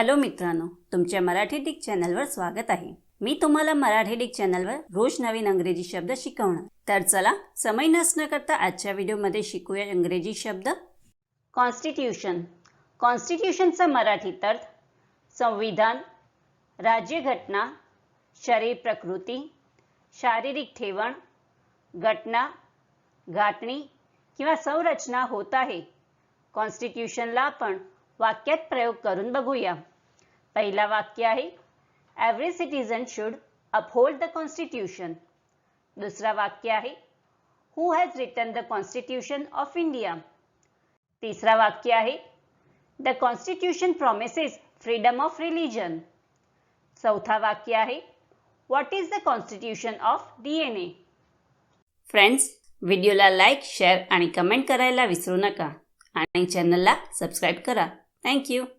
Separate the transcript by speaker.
Speaker 1: Hello मित्रांनो तुमच्या Marathi Dick चॅनलवर स्वागत आहे. मी तुम्हाला मराठी डिक चॅनलवर रोज नवीन अंग्रेजी शब्द शिकवणार. तर चला समय नसणं करता आजच्या व्हिडिओमध्ये शिकूया इंग्रजी शब्द. कॉन्स्टिट्यूशन कॉन्स्टिट्यूशनचा मराठीत अर्थ संविधान राज्यघटना शरीर प्रकृती शारीरिक ठेवण घटना गाठणी किंवा संरचना होत आहे. कॉन्स्टिट्यूशनला आपण वाक्यात प्रयोग करून बघूया. पहिला वाक्य आहे every citizen should uphold the constitution दुसरा वाक्य आहे who has written the constitution of India तिसरा वाक्य आहे the constitution promises freedom of religion चौथा वाक्य आहे what is the constitution of D N A friends व्हिडिओला लाईक शेअर आणि कमेंट करायला विसरू नका. आणि चॅनलला सबस्क्राईब करा. Thank you.